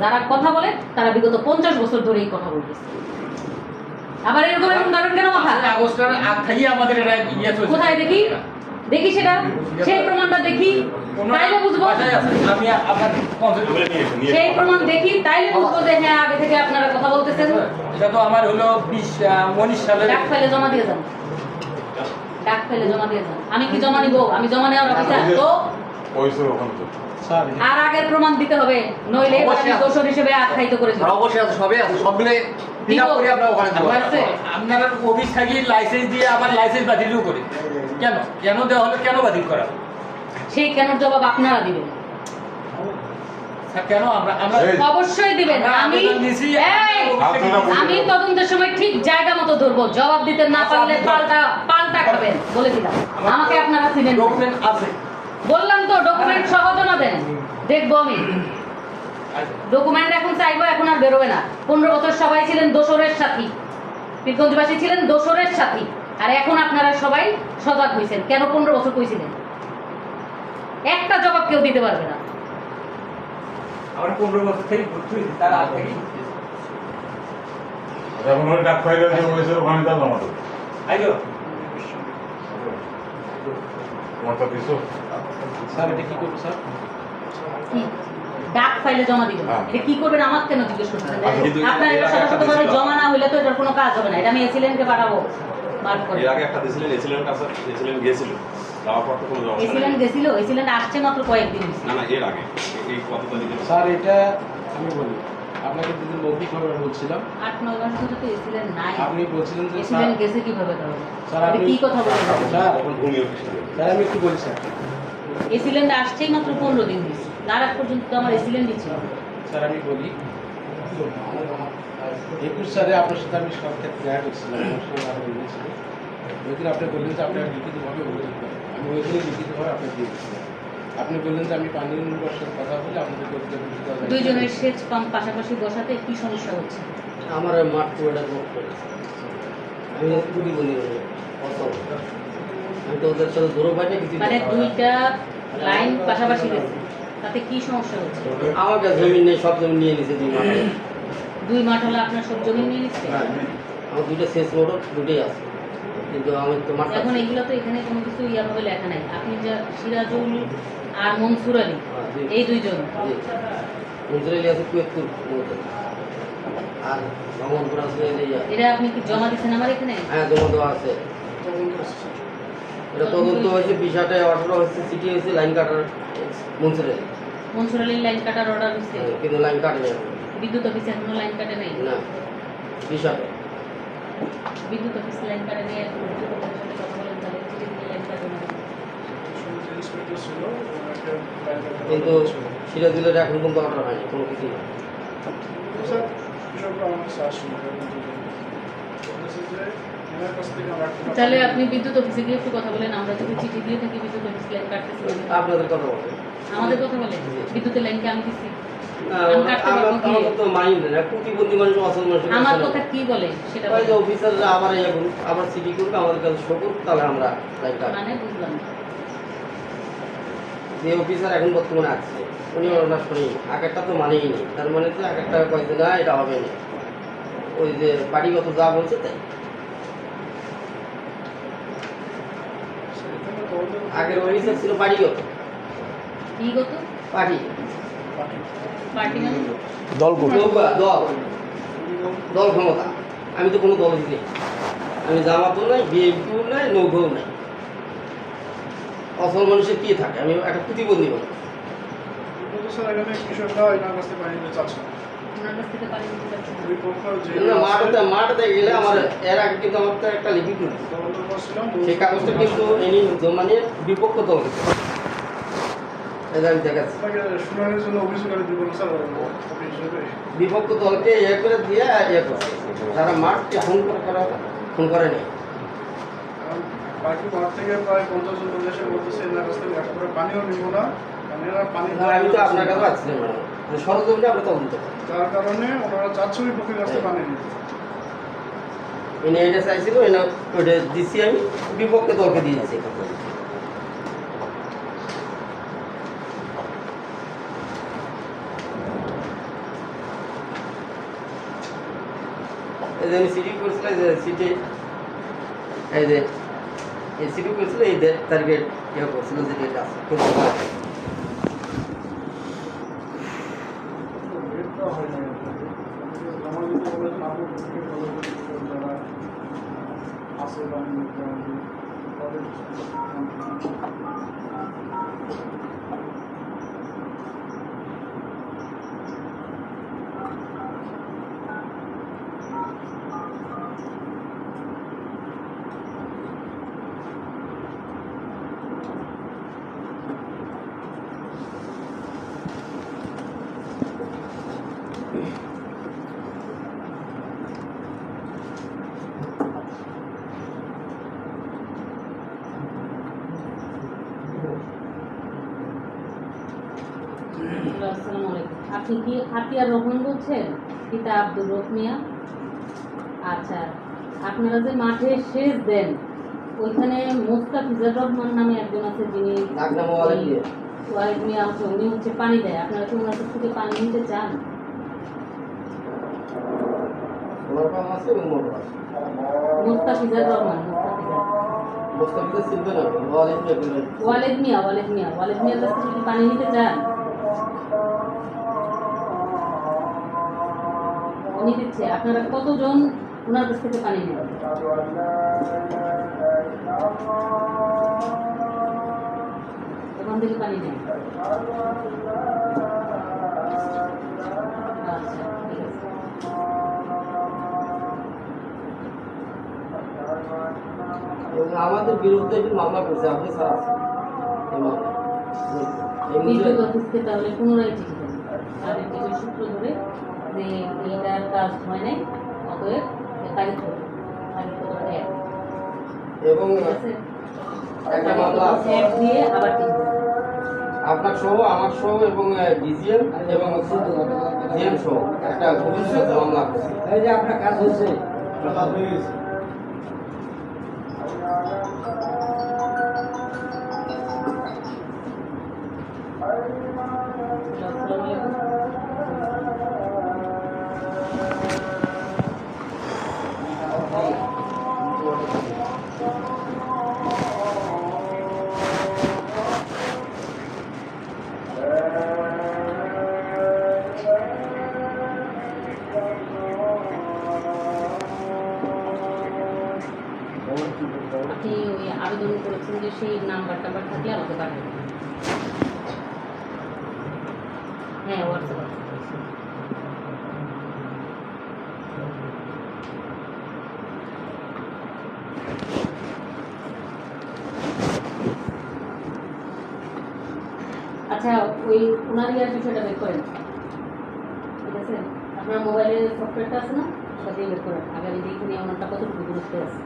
যারা কথা বলে তারা বিগত পঞ্চাশ বছর ধরে এই কথা বলতেছে। আবার এরকম এরকম ধরেন কেন? আমাদের এটা ইয়ে কোথায় দেখি? দেখি সেটা। সেই প্রমাণটা দেখি। তাইলে বুঝব। আমি আপনার সেই প্রমাণ দেখি। তাইলে বুঝব যে হ্যাঁ আগে থেকে আপনারা কথা বলতেছেন। এটা তো আমার হলো বিশ উনিশ সালের ডাক ফাইলে জমা দিয়ে যান। ডাক ফাইলে জমা দিয়ে যান। আমি কি জমা নিব? আমি জমা নেওয়ার অফিসার। তো? পয়সা ওখানে আর আগের প্রমাণ দিতে হবে নইলে অবশ্যই দোষর হিসেবে আখ্যায়িত করে দিবে অবশ্যই আছে সবই আছে সবগুলো পিক আপ করে আমরা ওখানে দেবো। আমার আপনার অফিস থাকি লাইসেন্স দিয়ে আমার লাইসেন্স বাতিলও করে। কেন? কেন দেওয়া হলো কেন বাতিল করা সেই কেন জবাব আপনারা দিবেন। কেন? আমরা আমরা অবশ্যই দিবেন। আমি। আমি তদন্তের সময় ঠিক জায়গা মতো ধরবো। জবাব দিতে না পারলে পাল্টা পাল্টা খাবেন। বলে দিলাম। আমাকে আপনারা চিনেন। আছে। বললাম তো ডকুমেন্ট সহ জমা দেন? দেখব আমি। ডকুমেন্ট এখন চাইব এখন আর বেরোবে না। পনেরো বছর সবাই ছিলেন দোসরের সাথী। পীরগঞ্জবাসী ছিলেন দোসরের সাথী। আর এখন আপনারা সবাই সজাগ হয়েছেন কেন পনেরো বছর কইছিলেন? একটা জবাব কেউ দিতে পারবে না। আমরা পনেরো বছর থেকে হয়েছি তার আগ থেকেই। এখন ওই ডাক ফাইলে যে পয়সা ওখানে তা জমা দেবো আইলো তোমারটা দিছো স্যার এটা কি করব স্যার? ডাক ফাইলে জমা দিবেন? হ্যাঁ। এটা কি করবেন? আমার কেন জিজ্ঞেস করছেন? আচ্ছা, আপনার এটা ভাবে জমা না হইলে তো এটার কোনো কাজ হবে না। এটা আমি এসিলেনকে পাঠাবো। মার্ক করে। এর আগে একটা দিয়েছিলেন এসিলেন্ট আছে এসিলেন্ট গিয়েছিল যাওয়ার পর তো কোনো জবাব এসিলেন গেছিল এসিলেন আসছে মাত্র কয়েকদিন। না না এর আগে। এই কত তারিখে স্যার এটা আমি বলি আপনাকে দুদিন মৌখিকভাবে বলছিলাম। আট নয় মাস ধরে তো এসিলেন নাই। আপনি বলছিলেন যে এসিলেন গেছে কীভাবে তাহলে? স্যার আপনি কি কথা বলেন স্যার তখন ভূমি অফিস স্যার আমি একটু বলি স্যার। এসিলেন্ড আসছেই মাত্র পনেরো দিন হয়েছে। তার আগ পর্যন্ত তো আমার এসিলেন্ডই ছিল স্যার আমি বলি একুশ সালে আপনার সাথে আমি সব ক্ষেত্রে দেখা করছিলাম আমার সঙ্গে আরও বলেছিল ওই দিন আপনি বললেন যে আপনার লিখিতভাবে অভিযোগ করেন আমি ওই দিনই লিখিতভাবে আপনাকে দিয়েছিলাম আপনি বললেন যে আমি পানি নির্ভর সাথে কথা বলে অভিযোগ দুইজনের সেচ পাম্প পাশাপাশি বসাতে কি সমস্যা হচ্ছে? আমার মাঠ পুরোটা আমি প্রতিবন্ধী হয়ে আমি ওদের সাথে না কিছু মানে দুইটা লাইন পাশাপাশি গেছে তাতে কি সমস্যা হচ্ছে? আমার কাছে জমি নেই সব জমি নিয়ে নিছে দুই মাঠে। দুই মাঠ হলে আপনার সব জমি নিয়ে নিচ্ছে? আমার দুইটা শেষ মোটর দুটোই আছে। কিন্তু আমি তো মাঠ এখন এগুলো তো এখানে কোনো কিছু ইয়াভাবে লেখা নাই। আপনি যা সিরাজুল আর মনসুর আলী এই দুইজন। মন্ত্রালয় আছে কুয়েতপুর মোটর আর ভ্রমণপুর আছে আপনি কি জমা দিচ্ছেন আমার এখানে? হ্যাঁ জমা দেওয়া আছে। এটা তদন্ত হয়েছে বিষয়টায় অর্ডার হয়েছে সিটি হয়েছে লাইন কাটার মন্ত্রালয় মনসুর আলীর লাইন কাটার অর্ডার হচ্ছে কিন্তু লাইন কাটেনি এখন। বিদ্যুৎ অফিসে এখনও লাইন কাটে নাই? না বিষয়টা বিদ্যুৎ অফিস লাইন কাটে নিয়ে এখন বিদ্যুৎ অফিসের সাথে কথা বলেন তাহলে চিঠি দিয়ে লাইন কাটে না কিন্তু সিরাজুলের এখন পর্যন্ত অর্ডার হয়নি কোনো কিছু না তাহলে আপনি বিদ্যুৎ অফিসে গিয়ে একটু কথা বলেন আমরা যদি চিঠি দিয়ে থাকি বিদ্যুৎ অফিস লাইন কাটতেছি আপনাদের কথা বলতে আমাদের কথা বলেন বিদ্যুতের লাইনকে আমি দিচ্ছি না, আমি কাটতে আমার কি? না কথা কি বলে সেটা ওই যে অফিসাররা আবার ইয়ে আবার সিটি করুক আমাদের কাছে শো করুক তাহলে আমরা মানে বুঝলাম যে অফিসার এখন বর্তমানে আছে উনি ওনার শুনি আগেরটা তো মানেই নেই তার মানে তো আগেরটা কয়েছে না এটা হবে না। ওই যে পার্টিগত যা বলছে তাই। আগের অফিসার ছিল পার্টিগত কি পার্টি। পার্টি মানে? দল দল। দল ক্ষমতা। আমি তো কোনো দল নেই আমি জামাতও নাই বিএনপিও নাই নৌকাও নাই। অসল মানুষের কি থাকে? আমি একটা প্রতিবন্ধী মানুষ মাঠে গেলে আমার এর আগে কিন্তু আমার তো একটা লিখিত সেই কাগজটা কিন্তু এনি জমা বিপক্ষ দল। বিপক্ষ দলকে ইয়ে করে দিয়ে ইয়ে করে তারা মাঠকে ফোন করে করা ফোন করেনি। বাকি মাঠ থেকে প্রায় পঞ্চাশ জন বলতেছে এনার থেকে পানিও নিব না, আমি তো আপনার কাছে আসছিলাম। মানে ষড়যন্ত্রে আমরা তদন্ত তার কারণে ওনারা চারশো বিপক্ষের কাছে হ্যাঁ। আমি বিপক্ষে এই যে আমি সিটি করছিল সিটি এই যে এই সিটি করছিল এই তারিখের ইয়ে করছিল যে এটা আপনি কি আতিয়ার রহমান বলছেন পিতা আব্দুর রফ মিয়া। আচ্ছা আপনারা যে মাঠে সেচ দেন ওইখানে মোস্তাফিজার রহমান নামে একজন আছে যিনি মিয়া। উনি হচ্ছে পানি দেয়। আপনারা কি ওনার থেকে পানি নিতে চান? মোস্তাফিজার রহমান ওয়ালেদ মিয়া ওয়ালেদ মিয়া ওয়ালেদ মিয়া মিয়ার কাছ থেকে পানি নিতে চান? উনি দিচ্ছে আপনারা কতজন ওনার কাছ থেকে পানি নেবেন? ওখান থেকে পানি নেন। আচ্ছা আমাদের বিরুদ্ধে একটি মামলা করছে আপনি স্যার আছেন। এই মামলা। এই বিদ্যুৎ বিষয়ে- অফিসকে তাহলে পুনরায় চিঠি দেন। তাদের সূত্র ধরে যে এইটার কাজ হয় নাই অতএব তারিখ হবে। তারিখ হবে এক। এবং একটা মামলা আছে। দিয়ে আবার তিন আপনার সহ আমার সহ এবং ডিজিএল এবং জিএম সহ একটা ভবিষ্যৎ মামলা করছে এই যে আপনার কাজ হচ্ছে। আবেদন করেছেন যে সেই নাম্বার টাম্বার থাকলে আমাকে পাঠাবেন। হ্যাঁ হোয়াটসঅ্যাপ আচ্ছা ওই ওনার ইয়ার বিষয়টা বের করেন। ঠিক আছে? আপনার মোবাইলের সফটওয়্যারটা আছে না? সেটা দিয়ে বের করেন। আগে আমি দেখে নিই ওনারটা কতটুকু দূরত্বে আছে।